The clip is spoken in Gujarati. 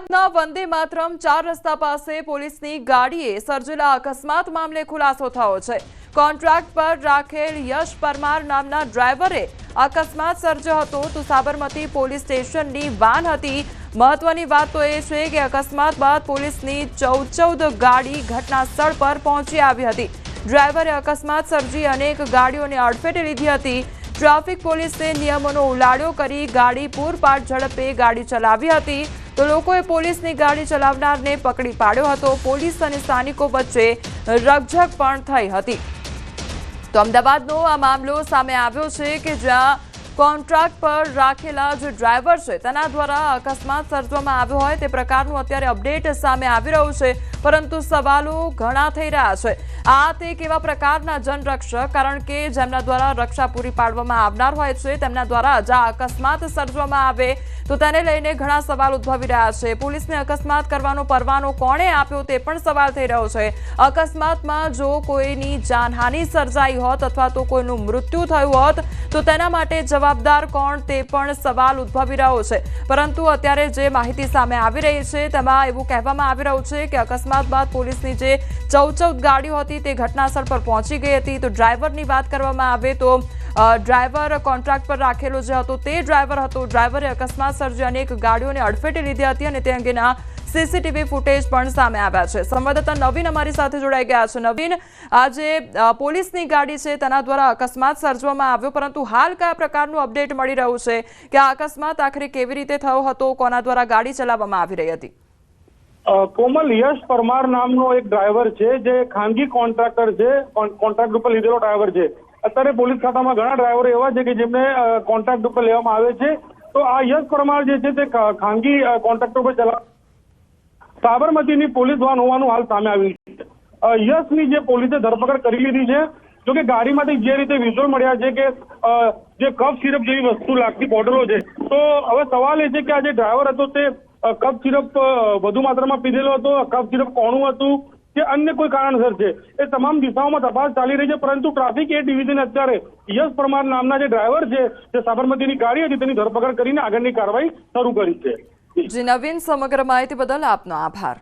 અમદાવાદના વંદે માતરમ ચાર રસ્તા પાસે પોલીસની ગાડીએ સર્જેલા અકસ્માત મામલે ખુલાસો થયો છે. કોન્ટ્રાક્ટ પર રાખેલ યશ પરમાર નામના ડ્રાઈવરે અકસ્માત સર્જ્યો હતો. તો સાબરમતી પોલીસ સ્ટેશનની વાન હતી. મહત્વની વાત તો એ છે કે અકસ્માત બાદ પોલીસની ચૌદ ચૌદ ગાડી ઘટના સ્થળ પર પહોંચી આવી હતી. ડ્રાઈવરે અકસ્માત સર્જી અનેક ગાડીઓને અડફેટે લીધી હતી. ટ્રાફિક પોલીસે નિયમોનો ઉલાડ્યો કરી ગાડી પૂરપાટ ઝડપે ગાડી ચલાવી હતી. તો લોકોએ પોલીસની ગાડી ચલાવનારને પકડી પાડ્યો હતો. પોલીસ અને સ્થાનિકો વચ્ચે રકઝક પણ થઈ હતી. તો અમદાવાદનો આ મામલો સામે આવ્યો છે કે જ્યાં કોન્ટ્રાક્ટ પર રાખેલા જે ડ્રાઈવર છે. તેના દ્વારા અકસ્માત સર્જવામાં આવ્યો હોય તે પ્રકારનું અત્યારે અપડેટ સામે આવી રહ્યું છે, પરંતુ સવાલો ઘણા થઈ રહ્યા છે. આ તે કેવા પ્રકારના જનરક્ષક, કારણ કે જેમના દ્વારા રક્ષા પૂરી પાડવામાં આવનાર હોય છે, તેમના દ્વારા જ અકસ્માત સર્જવામાં આવે તો તેને લઈને ઘણા સવાલ ઉદ્ભવી રહ્યા છે. પોલીસને અકસ્માત કરવાનો પરવાનો કોણે આપ્યો તે પણ સવાલ થઈ રહ્યો છે. અકસ્માતમાં જો કોઈની જાનહાનિ સર્જાઈ હોત અથવા તો કોઈનું મૃત્યુ થયું હોત, તો તેના માટે જવાબદાર કોણ તે પણ સવાલ ઉદ્ભવી રહ્યો છે. પરંતુ અત્યારે જે માહિતી સામે આવી રહી છે, તેમાં એવું કહેવામાં આવી રહ્યું છે કે અકસ્માત બાદ પોલીસની જે ચૌદ ચૌદ ગાડીઓ હતી તે ઘટનાસ્થળ પર પહોંચી ગઈ હતી. તો ડ્રાઈવરની વાત કરવામાં આવે તો ડ્રાઈવર કોન્ટ્રાક્ટ પર રાખેલો જે હતો તે ડ્રાઈવર હતો. ડ્રાઈવરે અકસ્માત સર્જી અનેક ગાડીઓને અડફેટે લીધી હતી અને તે અંગેના સીસીટીવી ફૂટેજ પણ સામે આવ્યા છે. સંવાદદાતા નવીન અમારી સાથે જોડાઈ ગયા છે. નવીન, આજે પોલીસની ગાડી છે, તેના દ્વારા અકસ્માત સર્જવામાં આવ્યો, પરંતુ હાલ કયા પ્રકારનું અપડેટ મળી રહ્યું છે કે આ અકસ્માત આખરે કેવી રીતે થયો હતો, કોના દ્વારા ગાડી ચલાવવામાં આવી રહી હતી? કોમલ યશ પરમાર નામનો એક ડ્રાઈવર છે, જે ખાનગી કોન્ટ્રાક્ટર છે કોન્ટ્રાક્ટ ઉપર લીધેલો ડ્રાઈવર છે. અત્યારે પોલીસ ખાતામાં ઘણા ડ્રાઈવરો એવા છે કે જેમને કોન્ટ્રાક્ટ ઉપર લેવામાં આવે છે. તો આ યશ પરમાર જે છે તે ખાનગી કોન્ટ્રાક્ટર ઉપર ચલાવ સાબરમતીની પોલીસ વાન હોવાનું હાલ સામે આવ્યું છે. યશની જે પોલીસે ધરપકડ કરી લીધી છે, જો કે ગાડીમાંથી જે રીતે વિઝ્યુઅલ મળ્યા છે કે જે કફ સિરપ જેવી વસ્તુ લાગતી બોટલો છે, તો હવે સવાલ એ છે કે આ જે ડ્રાઈવર હતો તે કફ સિરપ વધુ માત્રામાં પીધેલો હતો કફ સિરપ કોણું હતું, કે અન્ય કોઈ કારણસર છે, એ તમામ દિશાઓમાં તપાસ ચાલી રહી છે, પરંતુ ટ્રાફિક એ ડિવિઝન અત્યારે યશ પરમાર નામના જે ડ્રાઈવર છે, જે સાબરમતીની ગાડી હતી તેની ધરપકડ કરીને આગળની કાર્યવાહી શરૂ કરી છે. જી નવીન સમગ્ર માહિતી બદલ આપનો આભાર.